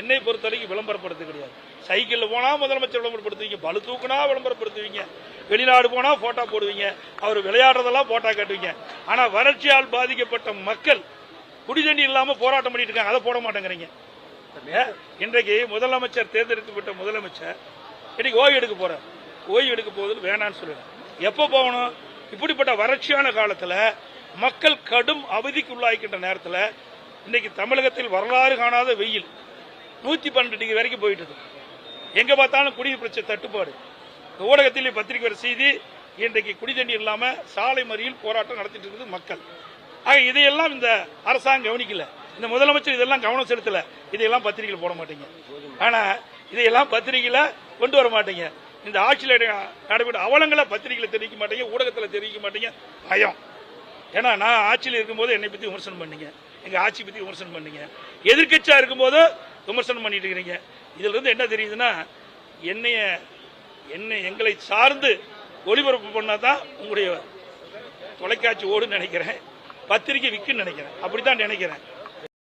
என்னை பொறுத்த வரைக்கும் விளம்பரப்படுத்த கிடையாது. சைக்கிளில் போனால் முதலமைச்சர் விளம்பரப்படுத்துவீங்க பளு தூக்குனா விளம்பரப்படுத்துவீங்க வெளிநாடு போனால் போட்டோ போடுவீங்க அவர் விளையாடுறதெல்லாம் போட்டோ காட்டுவீங்க. ஆனால் வறட்சியால் பாதிக்கப்பட்ட மக்கள் குடிதண்ணி இல்லாமல் போராட்டம் பண்ணிட்டு இருக்காங்க அதை போட மாட்டேங்கிறீங்க. இன்றைக்கு முதலமைச்சர் தேர்ந்தெடுக்கப்பட்ட முதலமைச்சர் இன்னைக்கு ஓய்வு எடுக்க போறார். ஓய்வு எடுக்க போகுது வேணான்னு சொல்லுவேன் எப்போ போகணும்? இப்படிப்பட்ட வறட்சியான காலத்தில் மக்கள் கடும் அவதிக்கு உள்ளாகிக்கின்ற நேரத்தில் இன்னைக்கு தமிழகத்தில் வரலாறு காணாத வெயில். நூத்தி பன்னெண்டு டிகிரி வரைக்கும் போயிட்டு இருக்கு. எங்க பார்த்தாலும் குடிநீர் பிரச்சனை தட்டுப்பாடு. ஊடகத்தில் பத்திரிகை வர செய்தி இன்றைக்கு குடிதண்ணி இல்லாம சாலை மறியல் போராட்டம் நடத்திட்டு இருக்குது மக்கள். ஆக இதையெல்லாம் இந்த அரசாங்கம் கவனிக்கல. இந்த முதலமைச்சர் இதெல்லாம் கவனம் செலுத்தல. இதையெல்லாம் பத்திரிகையில் போட மாட்டீங்க. ஆனா இதையெல்லாம் பத்திரிகையில கொண்டு வர மாட்டீங்க. இந்த ஆட்சியில் நடைபெற்ற அவலங்களை பத்திரிகையில தெரிவிக்க மாட்டீங்க ஊடகத்தில் தெரிவிக்க மாட்டீங்க. பயம். ஏன்னா நான் ஆட்சியில் இருக்கும்போது என்னை பத்தி விமர்சனம் பண்ணீங்க. எங்க ஆட்சி பத்தி விமர்சனம் பண்ணீங்க. எதிர்க்கட்சியா இருக்கும்போது விமர்சனம் பண்ணிட்டு இருக்கிறீங்க. இதுல இருந்து என்ன தெரியுதுன்னா என்னைய என்னை எங்களை சார்ந்து ஒளிபரப்பு பண்ணாதான் உங்களுடைய தொலைக்காட்சி ஓடுன்னு நினைக்கிறேன். பத்திரிக்கை விற்குன்னு நினைக்கிறேன். அப்படித்தான் நினைக்கிறேன்.